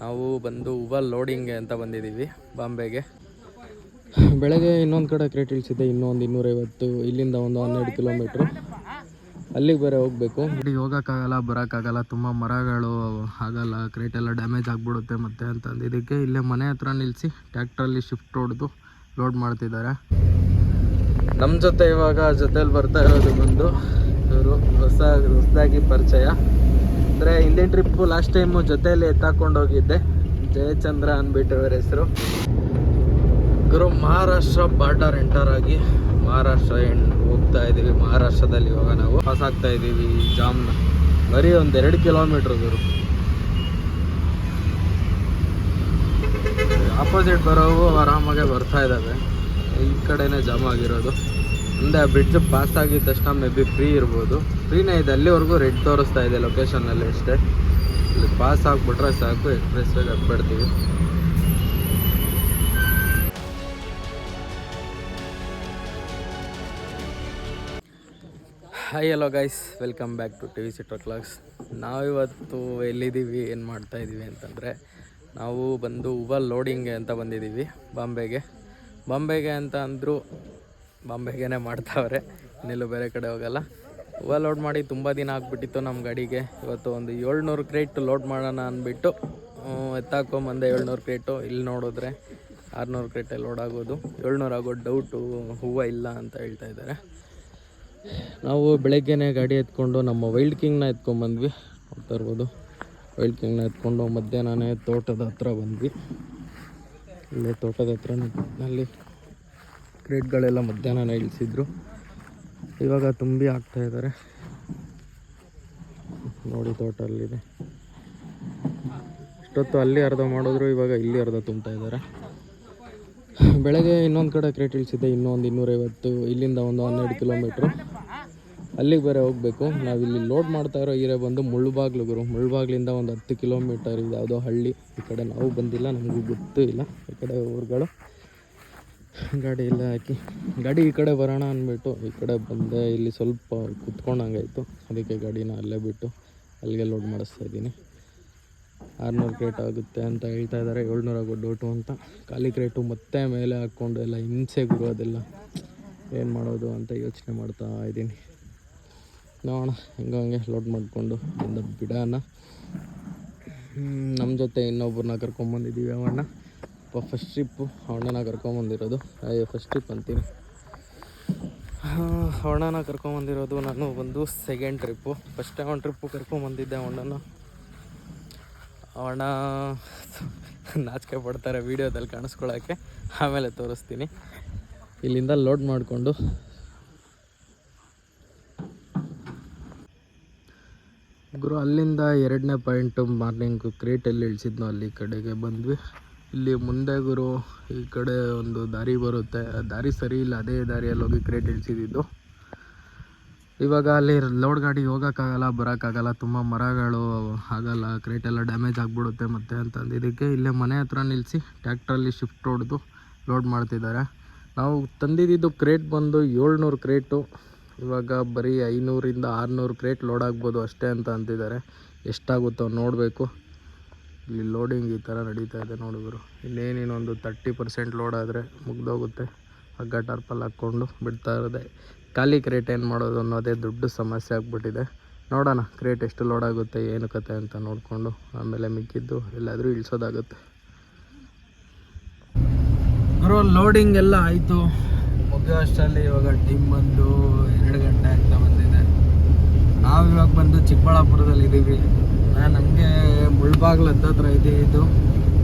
ನಾವು ಬಂದು ಹೂವ ಲೋಡಿಂಗ್ ಅಂತ ಬಂದಿದ್ದೀವಿ ಬಾಂಬೆಗೆ. ಬೆಳಗ್ಗೆ ಇನ್ನೊಂದು ಕಡೆ ಕ್ರೇಟ್ ಇಳಿಸಿದ್ದೆ ಇನ್ನೊಂದು ಇನ್ನೂರೈವತ್ತು ಇಲ್ಲಿಂದ ಒಂದು ಹನ್ನೆರಡು ಕಿಲೋಮೀಟ್ರು. ಅಲ್ಲಿಗೆ ಬೇರೆ ಹೋಗಬೇಕು. ಇಡೀ ಹೋಗೋಕ್ಕಾಗಲ್ಲ ಬರೋಕ್ಕಾಗಲ್ಲ ತುಂಬ ಮರಗಳು ಆಗಲ್ಲ ಕ್ರೇಟ್ ಎಲ್ಲ ಡ್ಯಾಮೇಜ್ ಆಗಿಬಿಡುತ್ತೆ ಮತ್ತೆ ಅಂತಂದು. ಇದಕ್ಕೆ ಇಲ್ಲೇ ಮನೆ ಹತ್ರ ನಿಲ್ಲಿಸಿ ಟ್ಯಾಕ್ಟ್ರಲ್ಲಿ ಶಿಫ್ಟ್ ಹೊಡೆದು ಲೋಡ್ ಮಾಡ್ತಿದ್ದಾರೆ. ನಮ್ಮ ಜೊತೆ ಇವಾಗ ಜೊತೆಲಿ ಬರ್ತಾ ಇರೋದು ಬಂದು ಇವರು ಹೊಸ ಹೊಸದಾಗಿ ಪರಿಚಯ. ಅಂದರೆ ಹಿಂದಿನ ಟ್ರಿಪ್ಪು ಲಾಸ್ಟ್ ಟೈಮು ಜೊತೆಯಲ್ಲಿ ಎತ್ತಾಕೊಂಡು ಹೋಗಿದ್ದೆ. ಜಯಚಂದ್ರ ಅಂದ್ಬಿಟ್ಟು ಇವರ ಹೆಸರು. ಗುರು ಮಹಾರಾಷ್ಟ್ರ ಬಾರ್ಡರ್ ಎಂಟರ್ ಆಗಿ ಮಹಾರಾಷ್ಟ್ರ ಎಂಡ್ ಹೋಗ್ತಾ ಇದ್ದೀವಿ ಮಹಾರಾಷ್ಟ್ರದಲ್ಲಿ ಇವಾಗ ನಾವು. ಪಾಸ್ ಆಗ್ತಾ ಇದ್ದೀವಿ ಜಾಮ್ನ ಬರೀ ಒಂದು ಎರಡು ಕಿಲೋಮೀಟ್ರ್ ಗುರು ಆಪೋಸಿಟ್ ಬರೋವು ಆರಾಮಾಗೆ ಬರ್ತಾ ಇದ್ದಾವೆ ಈ ಕಡೆನೇ ಜಾಮ್ ಆಗಿರೋದು. ಮುಂದೆ ಬ್ರಿಡ್ಜ್ ಪಾಸ್ ಆಗಿದ ತಕ್ಷಣ ಮೇ ಬಿ ಫ್ರೀ ಇರ್ಬೋದು ಫ್ರೀನೇ ಇದೆ, ಅಲ್ಲಿವರೆಗೂ ರೆಡ್ ತೋರಿಸ್ತಾ ಇದೆ ಲೊಕೇಶನಲ್ಲಿ ಅಷ್ಟೇ. ಇಲ್ಲಿ ಪಾಸ್ ಆಗಿಬಿಟ್ರೆ ಸಾಕು ಎಕ್ಸ್ಪ್ರೆಸ್ ವೇಗೆ ಹತ್ಬಿಡ್ತೀವಿ. Hi hello guys welcome back to T V ಸಿಟೋ ಕ್ಲಾಕ್ಸ್ ನಾವಿವತ್ತು ಎಲ್ಲಿದ್ದೀವಿ, ಏನು ಮಾಡ್ತಾ ಇದ್ದೀವಿ ಅಂತಂದರೆ, ನಾವು ಬಂದು ಉಬರ್ ಲೋಡಿಂಗ್ ಅಂತ ಬಂದಿದ್ದೀವಿ, ಬಾಂಬೆಗೆ. ಬಾಂಬೆಗೆ ಅಂತ ಅಂದರು ಬಾಂಬೆಗೇ ಮಾಡ್ತಾವ್ರೆ. ಇನ್ನೆಲ್ಲೂ ಬೇರೆ ಕಡೆ ಹೋಗಲ್ಲ. ಹೂವ ಲೋಡ್ ಮಾಡಿ ತುಂಬ ದಿನ ಆಗಿಬಿಟ್ಟಿತ್ತು ನಮ್ಮ ಗಾಡಿಗೆ. ಇವತ್ತು ಒಂದು ಏಳ್ನೂರು ಕ್ರೇಟ್ ಲೋಡ್ ಮಾಡೋಣ ಅಂದ್ಬಿಟ್ಟು ಎತ್ತಾಕೊಂಬಂದೆ ಏಳ್ನೂರು ಕ್ರೇಟು ಇಲ್ಲಿ ನೋಡಿದ್ರೆ ಆರುನೂರು ಕ್ರೇಟೆ ಲೋಡ್ ಆಗೋದು. ಏಳ್ನೂರು ಆಗೋ ಡೌಟು ಹೂವು ಇಲ್ಲ ಅಂತ ಹೇಳ್ತಾ ಇದ್ದಾರೆ. ನಾವು ಬೆಳಗ್ಗೆನೆ ಗಾಡಿ ಎತ್ಕೊಂಡು ನಮ್ಮ ವೈಲ್ಡ್ ಕಿಂಗ್ನ ಎತ್ಕೊಂಬಂದ್ವಿ ನೋಡ್ತಾ ಇರ್ಬೋದು. ವೈಲ್ಡ್ ಕಿಂಗ್ನ ಎತ್ಕೊಂಡು ಮಧ್ಯಾಹ್ನನೇ ತೋಟದ ಹತ್ರ ಬಂದ್ವಿ. ಇಲ್ಲೇ ತೋಟದ ಹತ್ರ ಅಲ್ಲಿ ಕ್ರೇಟ್ಗಳೆಲ್ಲ ಮಧ್ಯಾಹ್ನ ಇಳಿಸಿದ್ರು. ಇವಾಗ ತುಂಬಿ ಆಗ್ತಾ ಇದ್ದಾರೆ ನೋಡಿ ತೋಟ ಅಲ್ಲಿದೆ ಇಷ್ಟೊತ್ತು ಅಲ್ಲಿ ಅರ್ಧ ಮಾಡಿದ್ರು, ಇವಾಗ ಇಲ್ಲಿ ಅರ್ಧ ತುಂಬ್ತಾ ಇದ್ದಾರೆ ಬೆಳಗ್ಗೆ ಇನ್ನೊಂದು ಕಡೆ ಕ್ರೇಟ್ ಇಳಿಸಿದ್ದೆ, ಇನ್ನೊಂದು ಇನ್ನೂರೈವತ್ತು, ಇಲ್ಲಿಂದ ಒಂದು ಹನ್ನೆರಡು ಕಿಲೋಮೀಟ್ರು. ಅಲ್ಲಿಗೆ ಬೇರೆ ಹೋಗಬೇಕು. ನಾವಿಲ್ಲಿ ಲೋಡ್ ಮಾಡ್ತಾ ಇರೋ ಹೀರೆ ಬಂದು ಮುಳ್ಳುಬಾಗ್ಲು ಗುರು. ಮುಳ್ಳುಬಾಗ್ಲಿಂದ ಒಂದು ಹತ್ತು ಕಿಲೋಮೀಟರ್ ಇದು ಯಾವುದೋ ಹಳ್ಳಿ. ಈ ಕಡೆ ನಾವು ಬಂದಿಲ್ಲ, ನಮಗೂ ಗೊತ್ತೂ ಇಲ್ಲ. ಈ ಕಡೆ ಊರುಗಳು. ಗಾಡಿ ಎಲ್ಲ ಹಾಕಿ ಗಾಡಿ ಈ ಕಡೆ ಬರೋಣ ಅಂದ್ಬಿಟ್ಟು, ಈ ಕಡೆ ಬಂದೆ. ಇಲ್ಲಿ ಸ್ವಲ್ಪ ಕುತ್ಕೊಂಡಂಗಾಯ್ತು. ಅದಕ್ಕೆ ಗಾಡಿನ ಅಲ್ಲೇ ಬಿಟ್ಟು ಅಲ್ಲಿಗೆ ಲೋಡ್ ಮಾಡಿಸ್ತಾ ಇದ್ದೀನಿ. ಆರುನೂರು ಕ್ರೇಟ್ ಆಗುತ್ತೆ ಅಂತ ಹೇಳ್ತಾ ಇದ್ದಾರೆ. ಏಳ್ನೂರು ಆಗೋ ಡೋಟು ಅಂತ. ಖಾಲಿ ಕ್ರೇಟು ಮತ್ತೆ ಮೇಲೆ ಹಾಕ್ಕೊಂಡು ಎಲ್ಲ ಹಿಂಸೆ ಅದೆಲ್ಲ. ಏನು ಮಾಡೋದು ಅಂತ ಯೋಚನೆ ಮಾಡ್ತಾ ಇದ್ದೀನಿ. ನೋಡೋಣ ಹೆಂಗ ಹಂಗೆ ಲೋಡ್ ಮಾಡಿಕೊಂಡು ಬಿಡೋಣ. ನಮ್ಮ ಜೊತೆ ಇನ್ನೊಬ್ಬರನ್ನ ಕರ್ಕೊಂಬಂದಿದ್ದೀವಿ ಅವಣ್ಣ ಫಸ್ಟ್ ಟ್ರಿಪ್ಪು ಅವಣ್ಣನ ಕರ್ಕೊಂಬಂದಿರೋದು ಅಯ್ಯೋ ಫಸ್ಟ್ ಟ್ರಿಪ್ ಅಂತೀನಿ. ಅವಣ್ಣನ ಕರ್ಕೊಂಬಂದಿರೋದು ನಾನು ಒಂದು ಸೆಕೆಂಡ್ ಟ್ರಿಪ್ಪು ಫಸ್ಟ್ ಟೈಮ್ ಒಂದು ಟ್ರಿಪ್ಪು ಕರ್ಕೊಂಬಂದಿದ್ದೆ ಅವಣ್ಣನ ಅವಣ್ಣ ನಾಚಿಕೆ ಪಡ್ತಾರೆ ವೀಡಿಯೋದಲ್ಲಿ ಕಾಣಿಸ್ಕೊಳ್ಳೋಕ್ಕೆ ಆಮೇಲೆ ತೋರಿಸ್ತೀನಿ. ಇಲ್ಲಿಂದ ಲೋಡ್ ಮಾಡಿಕೊಂಡು. ಗುರು, ಅಲ್ಲಿಂದ ಎರಡನೇ ಪಾಯಿಂಟು ಮಾರ್ನಿಂಗ್ ಕ್ರೇಟಲ್ಲಿ ಇಳಿಸಿದ್ನು ಅಲ್ಲಿ ಕಡೆಗೆ ಬಂದ್ವಿ. ಇಲ್ಲಿ ಮುಂದೆ ಗುರು, ಈ ಕಡೆ ಒಂದು ದಾರಿ ಬರುತ್ತೆ. ಆ ದಾರಿ ಸರಿ ಇಲ್ಲ, ಅದೇ ದಾರಿಯಲ್ಲಿ ಹೋಗಿ ಕ್ರೇಟ್ ಇಳಿಸಿದ್ದು. ಇವಾಗ ಅಲ್ಲಿ ಲೋಡ್ ಗಾಡಿ ಹೋಗೋಕ್ಕಾಗಲ್ಲ, ಬರೋಕ್ಕಾಗಲ್ಲ, ತುಂಬ ಮರಗಳು ಆಗಲ್ಲ ಕ್ರೇಟ್ ಎಲ್ಲ ಡ್ಯಾಮೇಜ್ ಆಗಿಬಿಡುತ್ತೆ ಮತ್ತೆ ಅಂತಂದು ಇದಕ್ಕೆ ಇಲ್ಲೇ ಮನೆ ಹತ್ರ ನಿಲ್ಲಿಸಿ ಟ್ಯಾಕ್ಟ್ರಲ್ಲಿ ಶಿಫ್ಟ್ ಹೊಡೆದು ಲೋಡ್ ಮಾಡ್ತಿದ್ದಾರೆ. ನಾವು ತಂದಿದ್ದು ಕ್ರೇಟ್ ಬಂದು ಏಳ್ನೂರು ಕ್ರೇಟು ಇವಾಗ ಬರೀ ಐನೂರಿಂದ ಆರುನೂರು ಕ್ರೇಟ್ ಲೋಡ್ ಆಗ್ಬೋದು ಅಷ್ಟೇ ಅಂತ ಅಂತಿದ್ದಾರೆ. ಎಷ್ಟಾಗುತ್ತೋ ನೋಡಬೇಕು. ಇಲ್ಲಿ ಲೋಡಿಂಗ್ ಈ ಥರ ನಡೀತಾ ಇದೆ ನೋಡಿದ್ರು ಒಂದು ತರ್ಟಿ ಪರ್ಸೆಂಟ್ ಲೋಡ್ ಆದರೆ ಮುಗ್ದೋಗುತ್ತೆ. ಹಗ್ಗ ಟಾರ್ಪಲ್ ಹಾಕ್ಕೊಂಡು ಬಿಡ್ತಾ ಇರೋದೆ. ಖಾಲಿ ಕ್ರೇಟ್ ಏನು ಮಾಡೋದು ಅನ್ನೋದೇ ದೊಡ್ಡ ಸಮಸ್ಯೆ ಆಗಿಬಿಟ್ಟಿದೆ. ನೋಡೋಣ ಕ್ರೇಟ್ ಎಷ್ಟು ಲೋಡ್ ಆಗುತ್ತೆ, ಏನು ಕತೆ ಅಂತ ನೋಡಿಕೊಂಡು ಆಮೇಲೆ ಮಿಕ್ಕಿದ್ದು ಎಲ್ಲಾದರೂ ಇಳಿಸೋದಾಗುತ್ತೆ. ಗುರು ಲೋಡಿಂಗ್ ಎಲ್ಲ ಆಯಿತು. ಮುಗಿಯೋ ಅಷ್ಟರಲ್ಲಿ ಇವಾಗ ಟೀಮ್ ಬಂದು ಎರಡು ಗಂಟೆ ಆಗ್ತಾ ಬಂದಿದೆ. ನಾವು ಇವಾಗ ಬಂದು ಚಿಕ್ಕಬಳ್ಳಾಪುರದಲ್ಲಿ ಇದ್ದೀವಿ ನಾನು ನಮಗೆ ಮುಳ್ಬಾಗ್ಲು ಹತ್ತತ್ರ ಇದು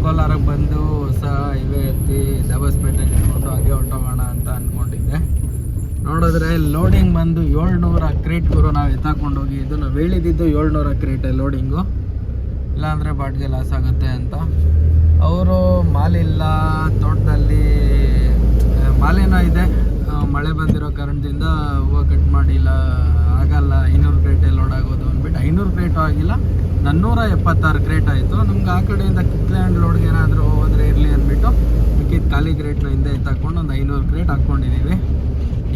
ಕೋಲಾರಕ್ಕೆ ಬಂದು ಹೊಸ ಹೈವೇ ಎತ್ತಿ ದಬಸ್ಪೇಟೆಗೆ ಇಟ್ಕೊಂಡು ಹಾಗೆ ಹೊಟ್ಟೋಗೋಣ ಅಂತ ಅಂದ್ಕೊಂಡಿದ್ದೆ ನೋಡಿದ್ರೆ ಲೋಡಿಂಗ್ ಬಂದು ಏಳ್ನೂರ ಕ್ರೇಟ್ ಗುರು ನಾವು ಎತ್ತಾಕೊಂಡು ಹೋಗಿದ್ದು ನಾವು ಹೇಳಿದ್ದು ಏಳ್ನೂರ ಕ್ರೇಟೆ ಲೋಡಿಂಗು ಇಲ್ಲಾಂದರೆ ಬಾಡಿಗೆ ಲಾಸ್ ಆಗುತ್ತೆ ಅಂತ. ಅವರು ಮಾಲಿಲ್ಲ, ತೋಟದಲ್ಲಿ ಮಾಲೇನೋ ಇದೆ. ಮಳೆ ಬಂದಿರೋ ಕಾರಣದಿಂದ ಹೂವು ಕಟ್ ಮಾಡಿಲ್ಲ ಆಗಲ್ಲ, ಐನೂರು ಕ್ರೇಟೇ ಲೋಡ್ ಆಗೋದು ಅಂದ್ಬಿಟ್ಟು ಐನೂರು ಕ್ರೇಟು ಆಗಿಲ್ಲ ನಾನ್ನೂರ ಎಪ್ಪತ್ತಾರು ಕ್ರೇಟ್ ಆಯಿತು. ನಮ್ಗೆ ಆ ಕಡೆಯಿಂದ ಕಿತ್ಲ್ಯಾಂಡ್ ಲೋಡ್ಗೆ ಏನಾದರೂ ಹೋದರೆ ಇರಲಿ ಅಂದ್ಬಿಟ್ಟು ಮಿಕ್ಕಿದ ಖಾಲಿ ಕ್ರೇಟ್ನ ಹಿಂದೆ ಎತ್ತಾಕೊಂಡು ಒಂದು ಐನೂರು ಕ್ರೇಟ್ ಹಾಕ್ಕೊಂಡಿದ್ದೀವಿ.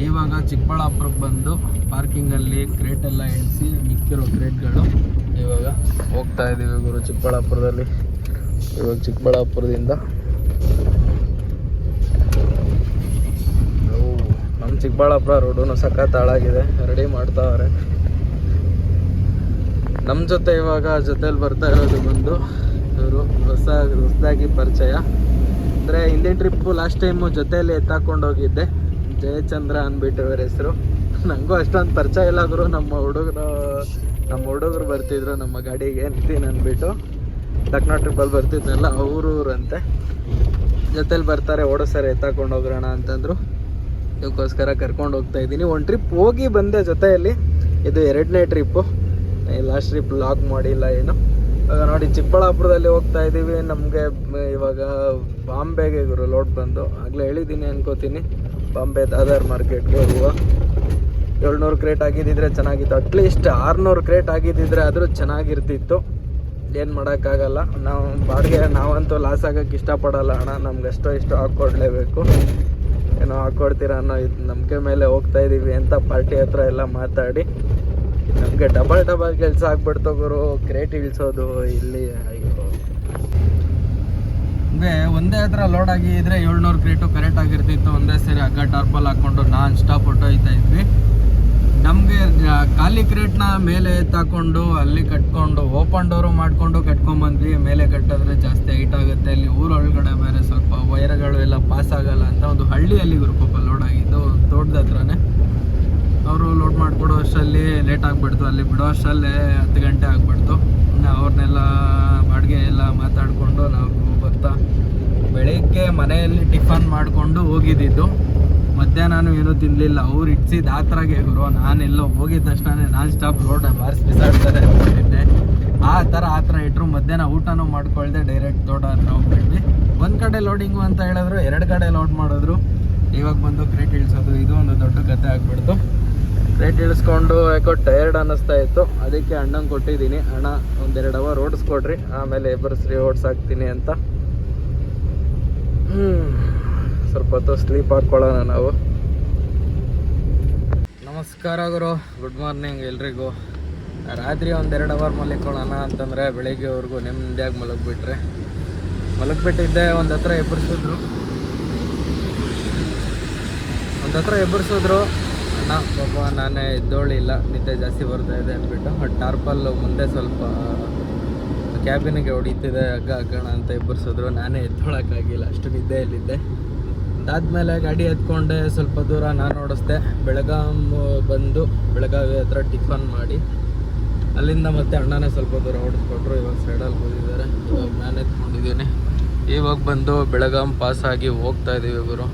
ಇವಾಗ ಚಿಕ್ಕಬಳ್ಳಾಪುರಕ್ಕೆ ಬಂದು ಪಾರ್ಕಿಂಗಲ್ಲಿ ಕ್ರೇಟೆಲ್ಲ ಇಳಿಸಿ ಮಿಕ್ಕಿರೋ ಕ್ರೇಟ್ಗಳು ಇವಾಗ ಹೋಗ್ತಾ ಇದ್ದೀವಿ ಗುರು ಚಿಕ್ಕಬಳ್ಳಾಪುರದಲ್ಲಿ. ಇವಾಗ ಚಿಕ್ಕಬಳ್ಳಾಪುರದಿಂದ ಓ, ನಮ್ಮ ಚಿಕ್ಕಬಳ್ಳಾಪುರ ರೋಡು ಸಖತ್ ಹಾಳಾಗಿದೆ. ರೆಡಿ ಮಾಡ್ತಾವ್ರೆ. ನಮ್ಮ ಜೊತೆ ಇವಾಗ ಜೊತೆಲಿ ಬರ್ತಾ ಇರೋದು ಬಂದು ಇವರು ಹೊಸ, ಹೊಸದಾಗಿ ಪರಿಚಯ. ಅಂದರೆ ಹಿಂದಿನ ಟ್ರಿಪ್ಪು ಲಾಸ್ಟ್ ಟೈಮು ಜೊತೆಯಲ್ಲಿ ಎತ್ತಾಕೊಂಡು ಹೋಗಿದ್ದೆ. ಜಯಚಂದ್ರ ಅಂದ್ಬಿಟ್ಟು ಇವರ ಹೆಸರು. ನನಗೂ ಅಷ್ಟೊಂದು ಪರಿಚಯ ಇಲ್ಲ ಗುರು. ನಮ್ಮ ಹುಡುಗರು ನಮ್ಮ ಹುಡುಗರು ಬರ್ತಿದ್ರು ನಮ್ಮ ಗಾಡಿಗೆ ನಿತಿನ್ ಅಂದ್ಬಿಟ್ಟು ಲಕ್ನೋ ಟ್ರಿಪ್ಪಲ್ಲಿ ಬರ್ತಿದ್ನಲ್ಲ ಅವರು ಜೊತೇಲಿ ಬರ್ತಾರೆ ಓಡಿಸ್ತಾರೆ ಎತ್ತಾಕೊಂಡು ಹೋಗೋಣ ಅಂತಂದ್ರು. ಇದಕ್ಕೋಸ್ಕರ ಕರ್ಕೊಂಡು ಹೋಗ್ತಾ ಇದ್ದೀನಿ. ಒಂದು ಟ್ರಿಪ್ ಹೋಗಿ ಬಂದೆ ಜೊತೆಯಲ್ಲಿ. ಇದು ಎರಡನೇ ಟ್ರಿಪ್ಪು ಲಾಸ್ಟ್ ಟ್ರಿಪ್ ಲಾಕ್ ಮಾಡಿಲ್ಲ ಏನು. ಇವಾಗ ನೋಡಿ, ಚಿಕ್ಕಬಳ್ಳಾಪುರದಲ್ಲಿ ಹೋಗ್ತಾ ಇದ್ದೀವಿ. ನಮಗೆ, ಇವಾಗ ಬಾಂಬೆಗೆ ಗುರು ಲೋಡ್ ಬಂದು. ಆಗಲೇ ಹೇಳಿದ್ದೀನಿ ಅನ್ಕೋತೀನಿ. ಬಾಂಬೆ ದಾದರ್ ಮಾರ್ಕೆಟ್ಗೆ ಹೋಗುವ. ಏಳ್ನೂರು ಕ್ರೇಟ್ ಆಗಿದ್ದಿದ್ರೆ ಚೆನ್ನಾಗಿತ್ತು. ಅಟ್ಲೀಸ್ಟ್ ಆರುನೂರು ಕ್ರೇಟ್ ಆಗಿದ್ದಿದ್ರೆ ಆದರೂ ಚೆನ್ನಾಗಿರ್ತಿತ್ತು. ಏನು ಮಾಡೋಕ್ಕಾಗಲ್ಲ. ನಾವು ಬಾಡಿಗೆ ನಾವಂತೂ ಲಾಸ್ ಆಗೋಕ್ಕೆ ಇಷ್ಟಪಡೋಲ್ಲ. ಅಣ್ಣ ನಮ್ಗೆ ಎಷ್ಟೋ ಇಷ್ಟೋ ಹಾಕ್ಕೊಡ್ಲೇಬೇಕು. ಏನೋ ಹಾಕ್ಕೊಡ್ತೀರ ಅನ್ನೋ ಇದು ನಂಬಿಕೆ ಮೇಲೆ ಹೋಗ್ತಾ ಇದ್ದೀವಿ ಅಂತ ಪಾರ್ಟಿ ಹತ್ರ ಎಲ್ಲ ಮಾತಾಡಿ. ನಮಗೆ ಡಬಲ್ ಡಬಲ್ ಕೆಲಸ ಆಗ್ಬಿಡ್ತು ಗುರು. ಕ್ರೇಟ್ ಇಳಿಸೋದು, ಇಲ್ಲಿ ಒಂದೇ ಹತ್ರ ಲೋಡ್ ಆಗಿದ್ರೆ ಏಳ್ನೂರು ಕ್ರೇಟು ಕರೆಕ್ಟ್ ಆಗಿರ್ತಿತ್ತು. ಒಂದೇ ಸರಿ ಅಗ್ಗ ಟಾರ್ಪಲ್ ಹಾಕ್ಕೊಂಡು ನಾನ್ ಸ್ಟಾಪ್ ಹೊಟ್ಟೋಯ್ತಾ ಇದ್ವಿ. ನಮಗೆ ಖಾಲಿ ಕ್ರೇಟ್ನ ಮೇಲೆ ಎತ್ತಾಕೊಂಡು, ಅಲ್ಲಿ ಕಟ್ಕೊಂಡು, ಓಪನ್ ಡೋರು ಮಾಡಿಕೊಂಡು ಕಟ್ಕೊಂಬಂದ್ವಿ. ಮೇಲೆ ಕಟ್ಟಿದ್ರೆ ಜಾಸ್ತಿ ಹೈಟ್ ಆಗುತ್ತೆ. ಅಲ್ಲಿ ಊರೊಳಗಡೆ ಬೇರೆ ಸ್ವಲ್ಪ ವೈರ್ಗಳು ಎಲ್ಲ ಪಾಸ್ ಆಗಲ್ಲ ಅಂತ ಒಂದು ಹಳ್ಳಿಯಲ್ಲಿ ಪಾಪ ಲೋಡ್ ಆಗಿದ್ದು ತೋಟದ ಹತ್ರನೇ. ಅವರು ಲೋಡ್ ಮಾಡಿಕೊಡೋ ಅಷ್ಟರಲ್ಲಿ ಲೇಟ್ ಆಗಿಬಿಡ್ತು. ಅಲ್ಲಿ ಬಿಡೋ ಅಷ್ಟರಲ್ಲೇ ಹತ್ತು ಗಂಟೆ ಆಗಿಬಿಡ್ತು. ಅವ್ರನ್ನೆಲ್ಲ ಬಾಡಿಗೆ ಎಲ್ಲ ಮಾತಾಡಿಕೊಂಡು ನಾವು ಬರ್ತಾ, ಬೆಳಿಗ್ಗೆ ಮನೆಯಲ್ಲಿ ಟಿಫನ್ ಮಾಡಿಕೊಂಡು ಹೋಗಿದ್ದಿದ್ದು ಮಧ್ಯಾಹ್ನ ಏನೂ ತಿನ್ನಲಿಲ್ಲ ಅವ್ರು ಇಡ್ಸಿದ ಆತ್ರಾಗೆ ಗುರು. ನಾನೆಲ್ಲೋ ಹೋಗಿದ ತಕ್ಷಣ ನಾನ್ ಸ್ಟಾಪ್ ರೋಡ್ ಬಾರಿಸಿ ಬಿಸಾಡ್ತಾರೆ ಅಂದ್ಕೊಂಡಿದ್ದೆ ಆ ಥರ ಆ ಥರ ಇಟ್ಟರು ಮಧ್ಯಾಹ್ನ ಊಟನೂ ಮಾಡ್ಕೊಳ್ದೆ ಡೈರೆಕ್ಟ್ ತೋಟ ಹತ್ರ ಹೋಗ್ಬಿಟ್ವಿ. ಒಂದು ಕಡೆ ಲೋಡಿಂಗು ಅಂತ ಹೇಳಿದ್ರು, ಎರಡು ಕಡೆ ಲೋಡ್ ಮಾಡಿದ್ರು. ಇವಾಗ ಬಂದು ಕ್ರೇಟ್ ಇಳಿಸೋದು. ಇದು ಒಂದು ದೊಡ್ಡ ಕತೆ ಆಗ್ಬಿಡ್ತು. ಕ್ರೇಟ್ ಇಳಿಸ್ಕೊಂಡು ಯಾಕೋ ಟಯರ್ಡ್ ಅನ್ನಿಸ್ತಾ ಇತ್ತು. ಅದಕ್ಕೆ ಅಣ್ಣಂಗೆ ಕೊಟ್ಟಿದ್ದೀನಿ. ಅಣ್ಣ, ಒಂದೆರಡು ಅವರ್ ಓಡಿಸ್ಕೊಡ್ರಿ. ಆಮೇಲೆ ಎಬ್ಬರಿಸ್ರಿ ಓಡಿಸಾಕ್ತೀನಿ ಅಂತ. ಹ್ಞೂ ಸ್ವಲ್ಪ ಹೊತ್ತು ಸ್ಲೀಪ್ ಹಾಕ್ಕೊಳ್ಳೋಣ ನಾವು. ನಮಸ್ಕಾರ ಗುರು ಗುಡ್ ಮಾರ್ನಿಂಗ್ ಎಲ್ರಿಗೂ. ರಾತ್ರಿ ಒಂದೆರಡು ಅವರ್ ಮಲಿಕೊಳ್ಳೋಣ ಅಂತಂದರೆ ಬೆಳಿಗ್ಗೆವರೆಗೂ ನೆಮ್ಮದಿಯಾಗಿ ಮಲಗಿಬಿಟ್ರೆ. ಮಲಗಿಬಿಟ್ಟಿದ್ದೆ, ಒಂದು ಹತ್ರ ಎಬ್ಬರಿಸಿದ್ರು ಒಂದು ಹತ್ರ ಎಬ್ಬರಿಸಿದ್ರು ಅಣ್ಣ, ಪಾಪ ನಾನೇ ಎದ್ದೋಳಿಲ್ಲ ನಿದ್ದೆ ಜಾಸ್ತಿ ಬರ್ತಾ ಇದೆ ಅಂದ್ಬಿಟ್ಟು ಟಾರ್ಪಲ್ಲು ಮುಂದೆ ಸ್ವಲ್ಪ ಕ್ಯಾಬಿನಿಗೆ ಹೊಡಿತಿದೆ, ಹಗ್ಗ ಹಾಕೋಣ ಅಂತ ಎಬ್ಬರಿಸಿದ್ರು ನಾನೇ ಎದ್ದೊಳಕ್ಕಾಗಿಲ್ಲ, ಅಷ್ಟು ನಿದ್ದೆಯಲ್ಲಿದ್ದೆ. ಅದಾದಮೇಲೆ ಗಾಡಿ ಎತ್ಕೊಂಡೆ, ಸ್ವಲ್ಪ ದೂರ ನಾನು ಓಡಿಸ್ದೆ. ಬೆಳಗಾಂ ಬಂದು ಬೆಳಗಾವಿ ಹತ್ರ ಟಿಫನ್ ಮಾಡಿ. ಅಲ್ಲಿಂದ ಮತ್ತೆ ಅಣ್ಣನೇ ಸ್ವಲ್ಪ ದೂರ ಓಡಿಸ್ಕೊಟ್ರು. ಇವಾಗ ಸೈಡಲ್ಲಿ ಹೋಗಿದ್ದಾರೆ ಇವಾಗ ನಾನು ಎತ್ಕೊಂಡಿದ್ದೀನಿ. ಇವಾಗ ಬಂದು ಬೆಳಗಾಂ ಪಾಸ್ ಆಗಿ ಹೋಗ್ತಾ ಇದ್ದೀವಿ ಇವರು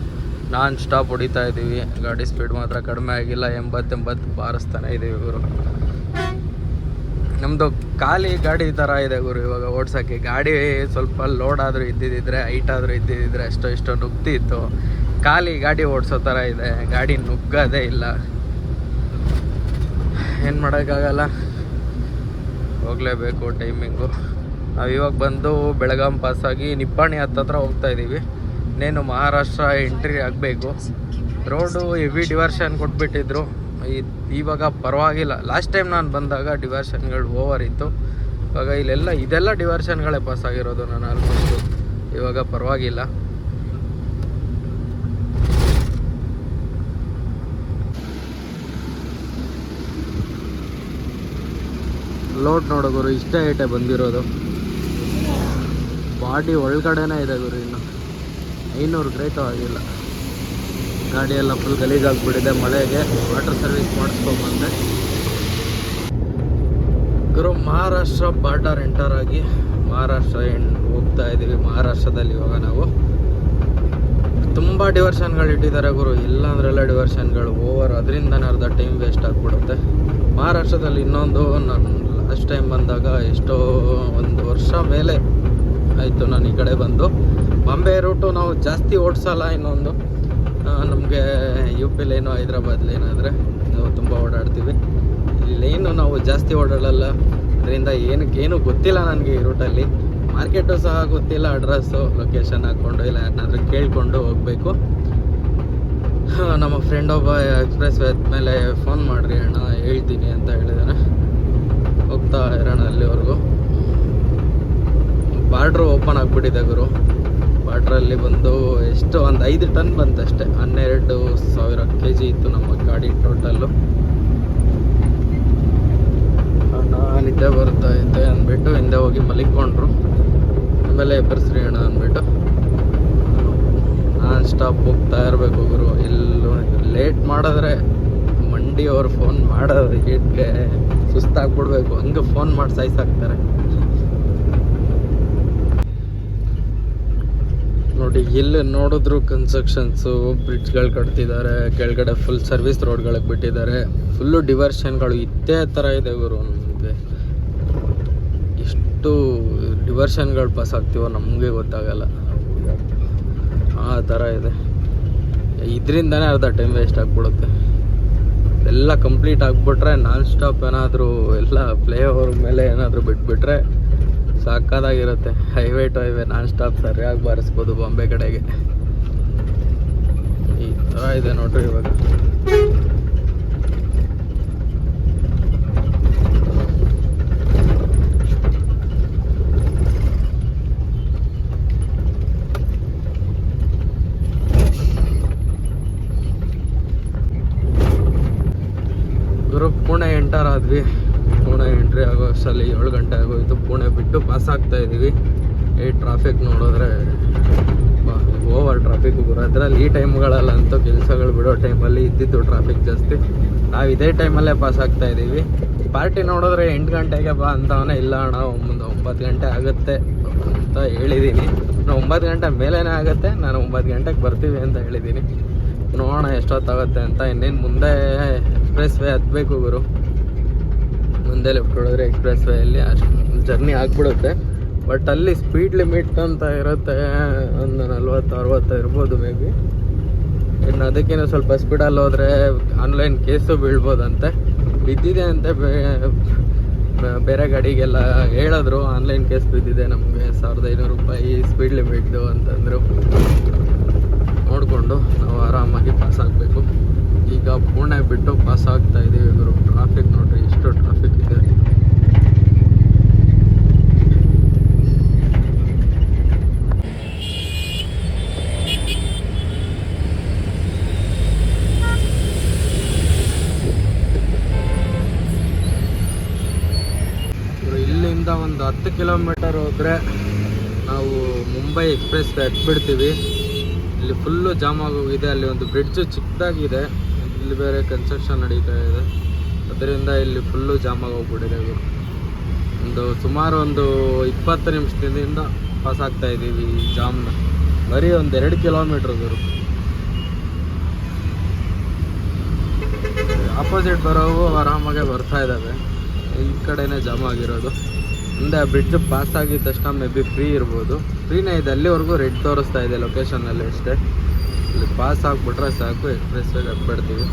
ನಾನ್ ಸ್ಟಾಪ್ ಹೊಡಿತಾ ಇದ್ದೀವಿ ಗಾಡಿ ಸ್ಪೀಡ್ ಮಾತ್ರ ಕಡಿಮೆ ಆಗಿಲ್ಲ. ಎಂಬತ್ತೆಂಬತ್ತು ಬಾರಿಸ್ತಾನೆ ಇದ್ದೀವಿ ಗುರು. ನಮ್ಮದು ಖಾಲಿ ಗಾಡಿ ಥರ ಇದೆ ಗುರು, ಇವಾಗ ಓಡ್ಸೋಕ್ಕೆ. ಗಾಡಿ ಸ್ವಲ್ಪ ಲೋಡ್ ಆದರೂ ಇದ್ದಿದ್ದಿದ್ರೆ ಹೈಟ್ ಆದರೂ ಇದ್ದಿದ್ದಿದ್ರೆ ಎಷ್ಟೋ ಇಷ್ಟೋ ನುಗ್ತಿತ್ತು ಖಾಲಿ ಗಾಡಿ ಓಡಿಸೋ ಥರ ಇದೆ, ಗಾಡಿ ನುಗ್ಗೋದೇ ಇಲ್ಲ. ಏನು ಮಾಡೋಕ್ಕಾಗಲ್ಲ? ಹೋಗಲೇಬೇಕು ಟೈಮಿಂಗು ನಾವು ಇವಾಗ ಬಂದು ಬೆಳಗಾಂ ಪಾಸಾಗಿ ನಿಪ್ಪಾಣಿ ಹತ್ತತ್ರ ಹೋಗ್ತಾ ಇದ್ದೀವಿ ಇನ್ನೇನು ಮಹಾರಾಷ್ಟ್ರ ಎಂಟ್ರಿ ಆಗಬೇಕು. ರೋಡು ಹೆವಿ ಡಿವರ್ಷನ್ ಕೊಟ್ಬಿಟ್ಟಿದ್ರು. ಇವಾಗ ಪರವಾಗಿಲ್ಲ. ಲಾಸ್ಟ್ ಟೈಮ್ ನಾನು ಬಂದಾಗ ಡಿವರ್ಷನ್ಗಳು ಓವರ್ ಇತ್ತು. ಇವಾಗ ಇಲ್ಲೆಲ್ಲ ಇದೆಲ್ಲ ಡಿವರ್ಷನ್ಗಳೇ ಪಾಸ್ ಆಗಿರೋದು ನಾನು ಆಲ್ಮೋಸ್ಟು ಇವಾಗ ಪರವಾಗಿಲ್ಲ. ಲೋಡ್ ನೋಡು ಗುರು, ಇಷ್ಟೇ ಐಟೆ ಬಂದಿರೋದು. ಬಾಡಿ ಒಳಗಡೆನೇ ಇದೆ ಗುರು ಇನ್ನು. ಐನೂರು ಗ್ರೇಟು ಆಗಿಲ್ಲ. ಗಾಡಿ ಎಲ್ಲ ಫುಲ್ ಗಲೀಜಾಗ್ಬಿಟ್ಟಿದೆ. ಮಳೆಗೆ ವಾಟರ್ ಸರ್ವಿಸ್ ಮಾಡಿಸ್ಕೊಂಬಂದೆ. ಗುರು, ಮಹಾರಾಷ್ಟ್ರ ಬಾರ್ಡರ್ ಎಂಟರ್ ಆಗಿ ಮಹಾರಾಷ್ಟ್ರ ಹೋಗ್ತಾ ಇದ್ದೀವಿ ಮಹಾರಾಷ್ಟ್ರದಲ್ಲಿ ಇವಾಗ ನಾವು. ತುಂಬ ಡಿವರ್ಷನ್ಗಳು ಇಟ್ಟಿದ್ದಾರೆ ಗುರು. ಇಲ್ಲ ಅಂದ್ರೆಲ್ಲ ಡಿವರ್ಷನ್ಗಳು ಓವರ್ ಅದರಿಂದನೇ ಅರ್ಧ ಟೈಮ್ ವೇಸ್ಟ್ ಆಗಿಬಿಡುತ್ತೆ. ಮಹಾರಾಷ್ಟ್ರದಲ್ಲಿ ಇನ್ನೊಂದು, ನಾನು ಲಾಸ್ಟ್ ಟೈಮ್ ಬಂದಾಗ ಎಷ್ಟೋ ಒಂದು ವರ್ಷ ಮೇಲೆ ಆಯಿತು ನಾನು ಈ ಕಡೆ ಬಂದು. ಬಾಂಬೆ ರೂಟು ನಾವು ಜಾಸ್ತಿ ಓಡಿಸಲ್ಲ ಇನ್ನೊಂದು. ನಮಗೆ U P line Hyderabad line ಆದರೆ ನಾವು ತುಂಬ ಓಡಾಡ್ತೀವಿ. ಈ ಲೈನು ನಾವು ಜಾಸ್ತಿ ಓಡಾಡಲ್ಲ. ಅದರಿಂದ ಏನಕ್ಕೆ ಏನು ಗೊತ್ತಿಲ್ಲ ನನಗೆ ಈ ರೂಟಲ್ಲಿ ಮಾರ್ಕೆಟು ಸಹ ಗೊತ್ತಿಲ್ಲ ಅಡ್ರೆಸ್ಸು ಲೊಕೇಶನ್ ಹಾಕ್ಕೊಂಡು ಇಲ್ಲ ಯಾರನ್ನಾದ್ರೂ ಕೇಳಿಕೊಂಡು ಹೋಗಬೇಕು. ನಮ್ಮ ಫ್ರೆಂಡ್ ಒಬ್ಬ ಎಕ್ಸ್ಪ್ರೆಸ್ ವೇ ಮೇಲೆ ಫೋನ್ ಮಾಡಿರಿ ಅಣ್ಣ, ಹೇಳ್ತೀನಿ ಅಂತ ಹೇಳಿದಾನೆ. ಹೋಗ್ತಾ ಇರೋಣ ಅಲ್ಲಿವರೆಗೂ. ಬಾರ್ಡ್ರು ಓಪನ್ ಆಗಿಬಿಟ್ಟಿದೆ ಗುರು. ಬಾರ್ಡ್ರಲ್ಲಿ ಬಂದು ಎಷ್ಟು ಒಂದು ಐದು ಟನ್ ಬಂತಷ್ಟೇ. ಹನ್ನೆರಡು ಸಾವಿರ ಕೆ ಜಿ ಇತ್ತು ನಮ್ಮ ಗಾಡಿ ಟೋಟಲ್ಲು. ನಿದ್ದೆ ಬರ್ತಾ ಇದ್ದೆ ಅಂದ್ಬಿಟ್ಟು ಹಿಂದೆ ಹೋಗಿ ಮಲಿಕೊಂಡ್ರು. ಆಮೇಲೆ ಎಬ್ಬರಿಸ್ರಿ ಅಣ್ಣ ಅಂದ್ಬಿಟ್ಟು. ನಾನ್ ಸ್ಟಾಪ್ ಹೋಗ್ತಾ ಇರಬೇಕು ಗುರು. ಎಲ್ಲೂ ಲೇಟ್ ಮಾಡಿದ್ರೆ ಮಂಡಿ ಅವ್ರು ಫೋನ್ ಮಾಡೋದು ಸುಸ್ತಾಗ್ಬಿಡ್ಬೇಕು. ಹಂಗೆ ಫೋನ್ ಮಾಡಿ ಸಾಯ್ಸಾಕ್ತಾರೆ ನೋಡಿ, ಎಲ್ಲಿ ನೋಡಿದ್ರು ಕನ್ಸ್ಟ್ರಕ್ಷನ್ಸು ಬ್ರಿಡ್ಜ್ಗಳು ಕಟ್ತಿದ್ದಾರೆ, ಕೆಳಗಡೆ ಫುಲ್ ಸರ್ವಿಸ್ ರೋಡ್ಗಳಿಗೆ ಬಿಟ್ಟಿದ್ದಾರೆ. ಫುಲ್ಲು ಡಿವರ್ಷನ್ಗಳು ಇದೇ ಥರ ಇದೆ ಇವರು ನಮಗೆ. ಎಷ್ಟು ಡಿವರ್ಷನ್ಗಳು ಪಾಸ್ ಆಗ್ತೀವೋ ನಮಗೆ ಗೊತ್ತಾಗಲ್ಲ. ಆ ಥರ ಇದೆ. ಇದರಿಂದನೇ ಅರ್ಧ ಟೈಮ್ ವೇಸ್ಟ್ ಆಗಿಬಿಡುತ್ತೆ. ಎಲ್ಲ ಕಂಪ್ಲೀಟ್ ಆಗಿಬಿಟ್ರೆ ನಾನ್ ಸ್ಟಾಪ್ ಏನಾದರೂ, ಎಲ್ಲ ಪ್ಲೇ ಓವರ್ ಮೇಲೆ ಏನಾದರೂ ಬಿಟ್ಬಿಟ್ರೆ ಸಾಕಾದಾಗಿರುತ್ತೆ. Highway to highway non stop ಸರಿಯಾಗಿ ಬಾರಿಸ್ಬೋದು ಬಾಂಬೆ ಕಡೆಗೆ. ಈ ಥರ ಇದೆ ನೋಡ್ರಿ ಇವಾಗ. ಗುರು ಪುಣೆ ಎಂಟರ್ ಆದ್ವಿ ಎಂಟ್ರಿ ಆಗೋ ಅಷ್ಟರಲ್ಲಿ ಏಳು ಗಂಟೆ ಆಗೋಯಿತು. ಪುಣೆ ಬಿಟ್ಟು ಪಾಸ್ ಆಗ್ತಾ ಇದ್ದೀವಿ ಈ ಟ್ರಾಫಿಕ್ ನೋಡಿದ್ರೆ ಓವರ್ ಟ್ರಾಫಿಕ್ ಅದರಲ್ಲಿ ಈ ಟೈಮ್ಗಳಲ್ಲಂತೂ ಕೆಲಸಗಳು ಬಿಡೋ ಟೈಮಲ್ಲಿ ಇದ್ದಿದ್ದು ಟ್ರಾಫಿಕ್ ಜಾಸ್ತಿ. ನಾವು ಇದೇ ಟೈಮಲ್ಲೇ ಪಾಸ್ ಆಗ್ತಾ ಇದ್ದೀವಿ ಪಾರ್ಟಿ ನೋಡಿದ್ರೆ ಎಂಟು ಗಂಟೆಗೆ ಬಾ ಅಂತವನೇ, ಇಲ್ಲ ಅಣ್ಣ, ಒಂದು ಒಂಬತ್ತು ಗಂಟೆ ಆಗುತ್ತೆ ಅಂತ ಹೇಳಿದ್ದೀನಿ ನಾನು ಒಂಬತ್ತು ಗಂಟೆ ಮೇಲೇ ಆಗುತ್ತೆ, ನಾನು ಒಂಬತ್ತು ಗಂಟೆಗೆ ಬರ್ತೀವಿ ಅಂತ ಹೇಳಿದ್ದೀನಿ ನೋಡೋಣ ಎಷ್ಟೊತ್ತಾಗುತ್ತೆ ಅಂತ. ಇನ್ನೇನು ಮುಂದೆ ಎಕ್ಸ್ಪ್ರೆಸ್ ವೇ ಹತ್ತಬೇಕು ಗುರು. ಮುಂದೆ ಲೆಫ್ಟ್ ಹೊಡೆದ್ರೆ ಎಕ್ಸ್ಪ್ರೆಸ್ ವೇಯಲ್ಲಿ ಅಷ್ಟು ಜರ್ನಿ ಆಗ್ಬಿಡುತ್ತೆ. ಬಟ್ ಅಲ್ಲಿ ಸ್ಪೀಡ್ ಲಿಮಿಟ್ ಅಂತ ಇರುತ್ತೆ, ಒಂದು ನಲ್ವತ್ತು, ಅರವತ್ತು ಇರ್ಬೋದು ಮೇ ಬಿ ಇನ್ನು ಅದಕ್ಕಿಂತ ಸ್ವಲ್ಪ ಸ್ಪೀಡಲ್ಲಿ ಹೋದರೆ ಆನ್ಲೈನ್ ಕೇಸು ಬೀಳ್ಬೋದಂತೆ. ಬಿದ್ದಿದೆ ಅಂತೆ ಬೇರೆ ಗಾಡಿಗೆಲ್ಲ ಹೇಳಿದ್ರು ಆನ್ಲೈನ್ ಕೇಸ್ ಬಿದ್ದಿದೆ ನಮಗೆ, ಸಾವಿರದ ಐನೂರು ರೂಪಾಯಿ ಸ್ಪೀಡ್ ಲಿಮಿಟ್ದು ಅಂತಂದರು. ನೋಡಿಕೊಂಡು ನಾವು ಆರಾಮಾಗಿ ಪಾಸ್ ಆಗಬೇಕು. ಈಗ ಪುಣೆ ಬಿಟ್ಟು ಪಾಸ್ ಆಗ್ತಾ ಇದ್ದೀವಿ ಇವರು. ಟ್ರಾಫಿಕ್ ನೋಡ್ರಿ, ಎಷ್ಟು ಟ್ರಾಫಿಕ್ ಇದೆ. ಇಲ್ಲಿಂದ ಒಂದು ಹತ್ತು ಕಿಲೋಮೀಟರ್ ಹೋದರೆ ನಾವು ಮುಂಬೈ ಎಕ್ಸ್ಪ್ರೆಸ್ ಹತ್ಬಿಡ್ತೀವಿ. ಇಲ್ಲಿ ಫುಲ್ಲು ಜಾಮ್ ಆಗೋಗಿದೆ ಅಲ್ಲಿ ಒಂದು ಬ್ರಿಡ್ಜು ಚಿಕ್ಕದಾಗಿದೆ ಇಲ್ಲಿ ಬೇರೆ ಕನ್ಸ್ಟ್ರಕ್ಷನ್ ನಡೀತಾ ಇದೆ. ಅದರಿಂದ ಇಲ್ಲಿ ಫುಲ್ಲು ಜಾಮ್ ಆಗೋಗ್ಬಿಟ್ಟಿದೆ ಇವರು ಒಂದು ಸುಮಾರು ಒಂದು ಇಪ್ಪತ್ತು ನಿಮಿಷದಿಂದ ಪಾಸ್ ಆಗ್ತಾ ಇದ್ದೀವಿ ಈ ಜಾಮ್ನ ಬರೀ ಒಂದು ಎರಡು ಕಿಲೋಮೀಟ್ರ್ ದೂರ. ಆಪೋಸಿಟ್ ಬರೋವು ಆರಾಮಾಗೆ ಬರ್ತಾ ಇದ್ದಾವೆ. ಈ ಕಡೆನೇ ಜಾಮ್ ಆಗಿರೋದು. ಮುಂದೆ ಆ ಬ್ರಿಡ್ಜ್ ಪಾಸ್ ಆಗಿದ ತಕ್ಷಣ ಮೇ ಬಿ ಫ್ರೀ ಇರ್ಬೋದು ಫ್ರೀನೇ ಇದೆ, ಅಲ್ಲಿವರೆಗೂ ರೆಡ್ ತೋರಿಸ್ತಾ ಇದೆ ಲೊಕೇಶನಲ್ಲಿ ಅಷ್ಟೇ. ಇಲ್ಲಿ ಪಾಸ್ ಆಗಿಬಿಟ್ರೆ ಸಾಕು ಎಕ್ಸ್ಪ್ರೆಸ್ ಆಗಿ ಹತ್ಬಿಡ್ತೀವಿ